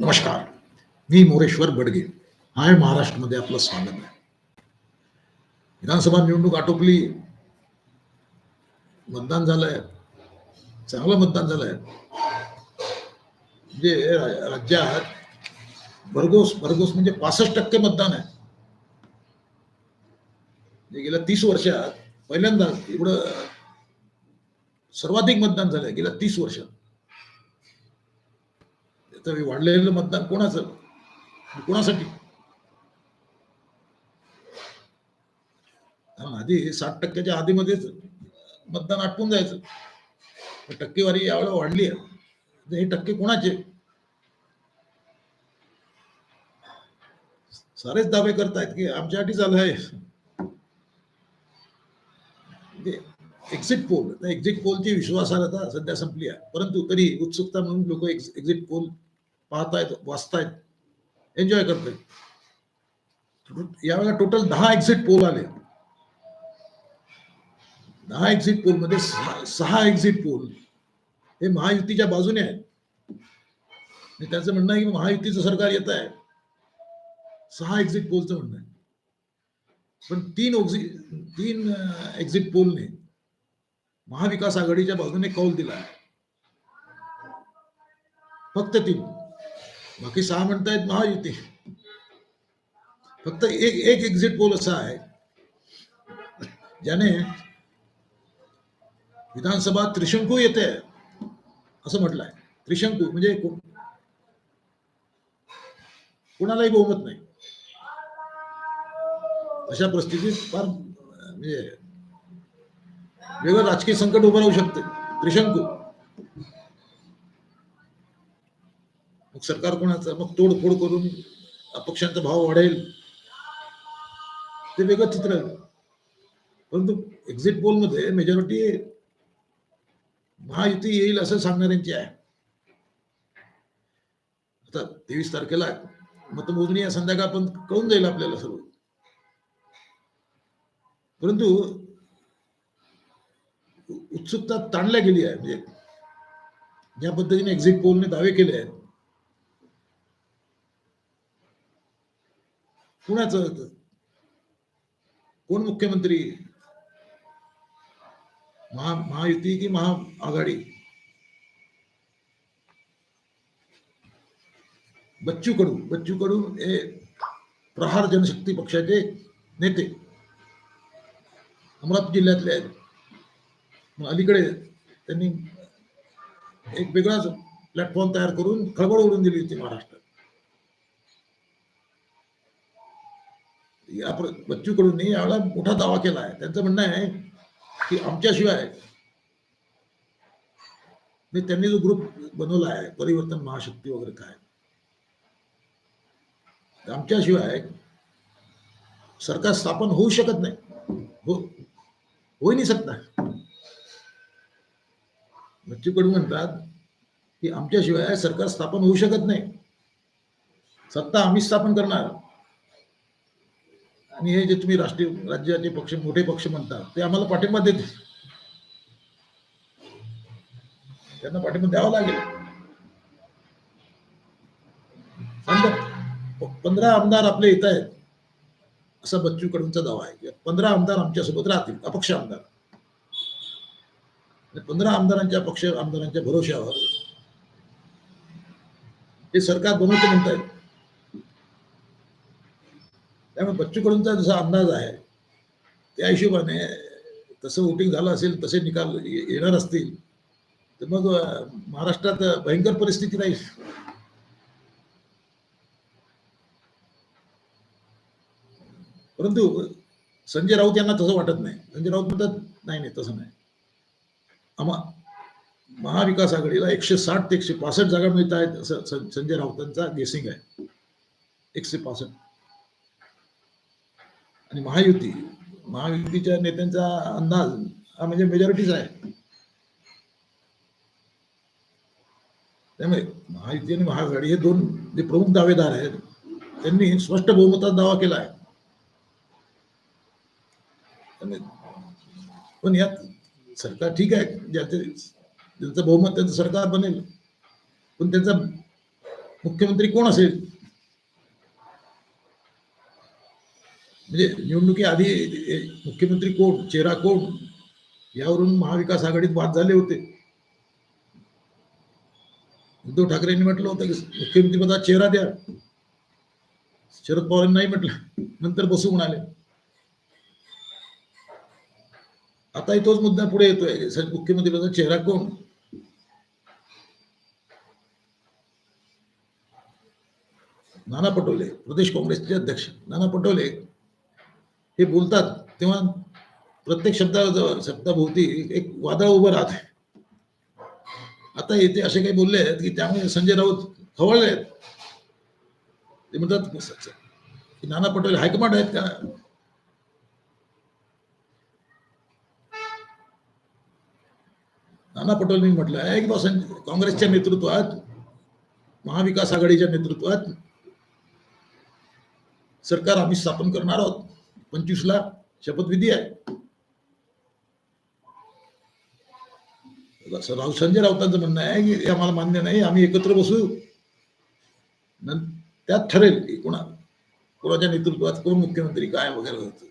नमस्कार. मी मोरेश्वर बडगे हाय महाराष्ट्रमध्ये आपलं स्वागत आहे. विधानसभा निवडणूक आटोपली. मतदान झालंय. चांगलं मतदान झालंय. म्हणजे राज्यात भरघोस भरघोस म्हणजे पासष्ट टक्के मतदान आहे. गेल्या तीस वर्षात पहिल्यांदा एवढं सर्वाधिक मतदान झालंय गेल्या तीस वर्षात. तर वाढलेलं मतदान कोणाचं? कोणासाठी? आधी साठ टक्क्याच्या आधीमध्येच मतदान आटपून जायचं. टक्केवारी यावेळेला वाढली आहे. हे टक्के कोणाचे? सारेच दावे करतायत की आमच्यासाठी चालू आहे. एक्झिट पोल एक्झिट पोलची विश्वासार्हता सध्या संपली आहे. परंतु तरी उत्सुकता म्हणून लोक एक्झिट पोल पाहतायत वाचतायत. एन्जॉय करतायत यावेळेला टोटल दहा एक्झिट पोल आले. दहा एक्झिट पोलमध्ये सहा- सहा एक्झिट पोल हे महायुतीच्या बाजूने आहेत. त्याचं म्हणणं आहे की महायुतीचं सरकार येत आहे. सहा एक्झिट पोलचं म्हणणं आहे. पण तीन ओक्झि तीन एक्झिट पोलने महाविकास आघाडीच्या बाजूने कौल दिला आहे. फक्त तीन. बाकी सहा म्हणतायत महायुती. फक्त एक एक एक्झिट पोल असा आहे. ज्याने विधानसभा त्रिशंकू येते, असं म्हटलंय. त्रिशंकू म्हणजे कोणालाही बहुमत नाही. अशा परिस्थितीत फार, म्हणजे वेगळं राजकीय संकट उभं राहू शकते. त्रिशंकू. मग सरकार कोणाचं? मग तोडफोड करून अपक्षांचा भाव वाढेल. ते वेगळं चित्र. आहे परंतु एक्झिट पोलमध्ये मेजॉरिटी महायुती येईल असं सांगणाऱ्यांची आहे. आता तेवीस तारखेला मतमोजणी या संध्याकाळ पण कळून जाईल आपल्याला सर्व. परंतु उत्सुकता ताणल्या गेली आहे. म्हणजे ज्या पद्धतीने एक्झिट पोलने दावे केले आहेत कुणाचं कोण मुख्यमंत्री? महा महायुती की महाआघाडी बच्चू कडू बच्चू कडू हे प्रहार जनशक्ती पक्षाचे नेते. अमरावती जिल्ह्यातले आहेत. अलीकडे त्यांनी एक वेगळाच प्लॅटफॉर्म तयार करून खळबळ उडून दिली होती महाराष्ट्र या प्र- बच्चू कडूंनी यावेळेला मोठा दावा केला आहे. त्यांचं म्हणणं आहे की आमच्याशिवाय त्यांनी जो ग्रुप बनवला आहे परिवर्तन महाशक्ती वगैरे काय आमच्याशिवाय सरकार स्थापन होऊ शकत नाही. हो होई नाही सकता बच्चू कडू म्हणतात की आमच्याशिवाय सरकार स्थापन होऊ शकत नाही. सत्ता आम्ही स्थापन करणार. आणि हे जे तुम्ही राष्ट्रीय राज्याचे पक्ष मोठे पक्ष म्हणतात ते आम्हाला पाठिंबा देतील. त्यांना पाठिंबा द्यावा लागेल. पंधरा आमदार आपले येत आहेत असा बच्चू कडूंचा दावा आहे की पंधरा आमदार आमच्यासोबत राहतील अपक्ष आमदार. पंधरा आमदारांच्या पक्ष आमदारांच्या भरोश्यावर हे सरकार बनवते म्हणतायत. त्यामुळे बच्चू कडूंचा जसा अंदाज आहे त्या हिशोबाने तसं वोटिंग झालं असेल तसे निकाल येणार असतील तर मग महाराष्ट्रात भयंकर परिस्थिती राहील. परंतु संजय राऊत यांना तसं वाटत नाही. संजय राऊत म्हणतात नाही नाही तसं नाही. आम्हा महाविकास आघाडीला एकशे साठ ते एकशे पासष्ट जागा मिळत आहेत असं संजय राऊतांचा गेसिंग आहे. एकशे पासष्ट. आणि महायुती महायुतीच्या नेत्यांचा अंदाज हा म्हणजे मेजॉरिटीच आहे. त्यामुळे महायुती आणि महाआघाडी हे दोन जे प्रमुख दावेदार आहेत त्यांनी स्पष्ट बहुमतात दावा केला आहे. पण यात सरकार ठीक आहे ज्याचे ज्यांचं बहुमत त्यांचं सरकार बनेल पण त्यांचा मुख्यमंत्री कोण असेल? म्हणजे निवडणुकीआधी आधी मुख्यमंत्री कोण चेहरा कोण यावरून महाविकास आघाडीत वाद झाले होते. उद्धव ठाकरेंनी म्हटलं होतं की मुख्यमंत्रीपदात चेहरा द्या. शरद पवारांनी नाही म्हटलं. नंतर बसू म्हणाले. आताही तोच मुद्दा पुढे येतोय मुख्यमंत्री मुख्यमंत्रीपदाचा चेहरा कोण? नाना पटोले प्रदेश काँग्रेसचे अध्यक्ष. नाना पटोले हे बोलतात तेव्हा प्रत्येक शब्दा शब्दाभोवती एक वादळ उभं राहते आता येथे असे काही बोलले आहेत की त्यामुळे संजय राऊत खवळले आहेत. ते म्हणतात की नाना पटोले हायकमांड आहेत का? नाना पटोलेंनी म्हटलं आहे की बा काँग्रेसच्या नेतृत्वात महाविकास आघाडीच्या नेतृत्वात सरकार आम्ही स्थापन करणार आहोत. पंचवीसला शपथविधी आहे. राव संजय राऊतांचं म्हणणं आहे की हे आम्हाला मान्य नाही आम्ही एकत्र बसू. त्यात ठरेल की कोणा कोणाच्या नेतृत्वात कोण मुख्यमंत्री काय वगैरे होतं.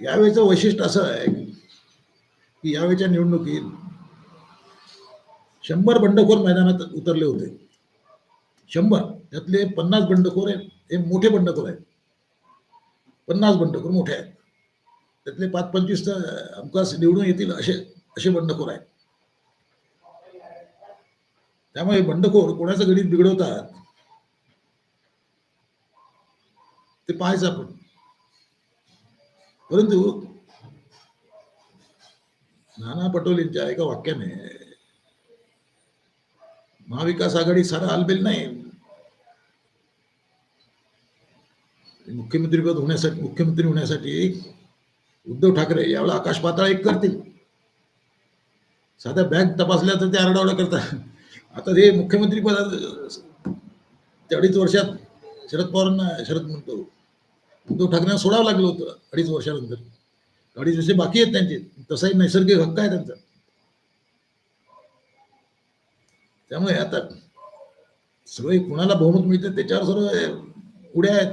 यावेळेचं वैशिष्ट्य असं आहे की यावेळेच्या निवडणुकीत शंभर बंडखोर मैदानात उतरले होते. शंभर. त्यातले पन्नास बंडखोर आहेत. हे मोठे बंडखोर आहेत. पन्नास बंडखोर मोठे आहेत. त्यातले पाच पंचवीस तर हमखास निवडून येतील असे असे बंडखोर आहेत. त्यामुळे बंडखोर कोणाचं गणित बिघडवतात ते पाहायचं आपण. परंतु नाना पटोलेंच्या एका वाक्याने महाविकास आघाडी सारा आलबेल नाही. मुख्यमंत्रीपद होण्यासाठी मुख्यमंत्री होण्यासाठी उद्धव ठाकरे यावेळेला आकाश पाताळ एक करतील. साध्या बँक तपासल्या तर ते आरडाओरडा करतात. आता हे मुख्यमंत्री पदात ते अडीच वर्षात शरद पवारांना शरद म्हणतो उद्धव ठाकरेंना सोडावं लागलं होतं अडीच वर्षानंतर. अडीच वर्ष बाकी आहेत त्यांचे. तसाही नैसर्गिक हक्क आहे त्यांचा. त्यामुळे आता सगळे कुणाला बहुमत मिळतं त्याच्यावर सर्व उड्या आहेत.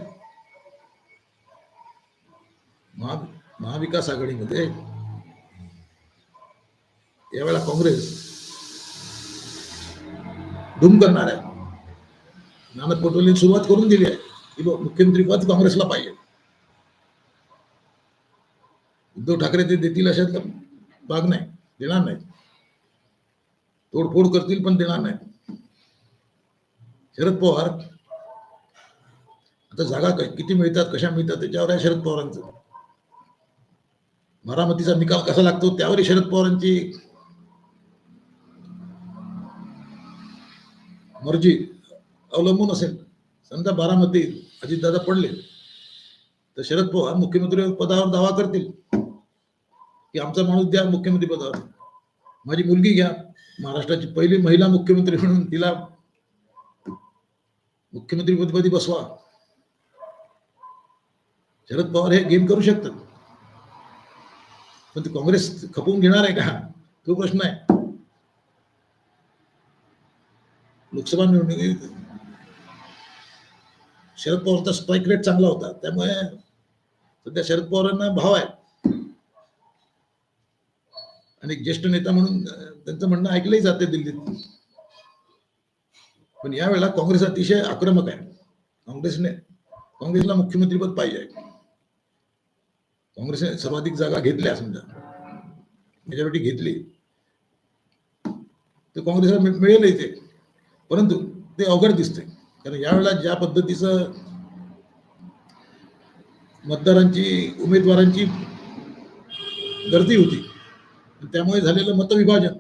महा महाविकास आघाडीमध्ये यावेळेला काँग्रेस धूम करणार आहे. नाना पटोलेंनी सुरुवात करून दिली आहे. की मुख्यमंत्री पद काँग्रेसला पाहिजे. उद्धव ठाकरे ते देतील अशातला भाग नाही देणार नाही तोडफोड करतील पण देणार नाही शरद पवार आता जागा किती मिळतात कशा मिळतात त्याच्यावर आहे शरद पवारांचं. बारामतीचा निकाल कसा लागतो त्यावरही शरद पवारांची मर्जी अवलंबून असेल. समजा बारामती अजितदादा पडले तर शरद पवार मुख्यमंत्री पदावर दावा करतील. की आमचा माणूस द्या मुख्यमंत्री पदावर. माझी मुलगी घ्या. महाराष्ट्राची पहिली महिला मुख्यमंत्री म्हणून तिला मुख्यमंत्री पदपदी बसवा. शरद पवार हे गेम करू शकतात. पण ते काँग्रेस खपवून घेणार आहे का? तो प्रश्न आहे. लोकसभा निवडणुकीत शरद पवारचा स्ट्राईक रेट चांगला होता. त्यामुळे सध्या शरद पवारांना भाव आहे. आणि एक ज्येष्ठ नेता म्हणून त्यांचं म्हणणं ऐकलंही जाते दिल्लीत. पण यावेळेला काँग्रेस अतिशय आक्रमक आहे. काँग्रेसने काँग्रेसला मुख्यमंत्रीपद पाहिजे काँग्रेसने सर्वाधिक जागा घेतल्या समजा. मेजॉरिटी घेतली. तर काँग्रेसला मिळेलही मिळेल ते. परंतु ते अवघड दिसते कारण यावेळेला ज्या पद्धतीचं मतदारांची उमेदवारांची गर्दी होती त्यामुळे झालेलं मतविभाजन.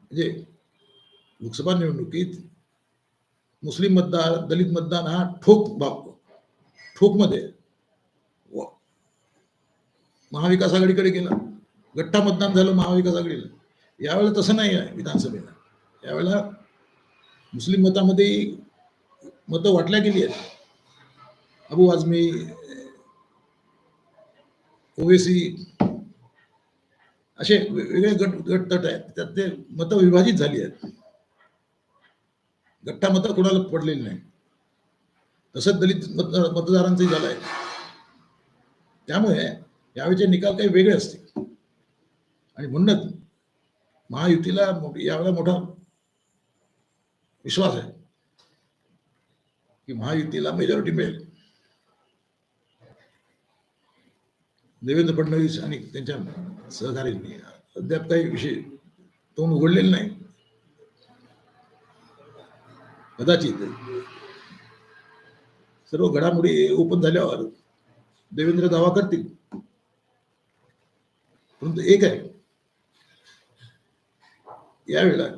म्हणजे लोकसभा निवडणुकीत मुस्लिम मतदार दलित मतदान हा ठोक भाग ठोकमध्ये महाविकास आघाडीकडे गेला. गट्टा मतदान झालं महाविकास आघाडीला. यावेळेला तसं नाही आहे विधानसभेला. यावेळेला मुस्लिम मतामध्ये मतं वाटल्या गेली आहेत. अबू आझमी ओवेसी असे वेगळे गट गट तट आहेत. त्यात ते मतं विभाजित झाली आहेत. गट्टा मतं कोणाला पडलेली नाही तसंच दलित मत मतदारांचंही झालं आहे. त्यामुळे यावेळेचे निकाल काही वेगळे असतील. आणि म्हणूनच महायुतीला यावेळेला मोठा विश्वास आहे. की महायुतीला मेजॉरिटी मिळेल. देवेंद्र फडणवीस आणि त्यांच्या सहकार्यांनी अद्याप काही विषय तोंड उघडलेलं नाही. कदाचित सर्व घडामोडी ओपन झाल्यावर देवेंद्र दावा करतील. परंतु एक आहे. यावेळेला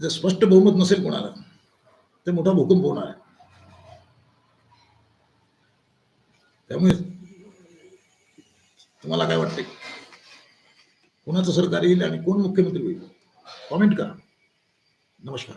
जर स्पष्ट बहुमत नसेल कोणाला तर मोठा भूकंप होणार आहे. त्यामुळे तुम्हाला काय वाटते कोणाचं सरकार येईल आणि कोण मुख्यमंत्री होईल? कॉमेंट करा. नमस्कार.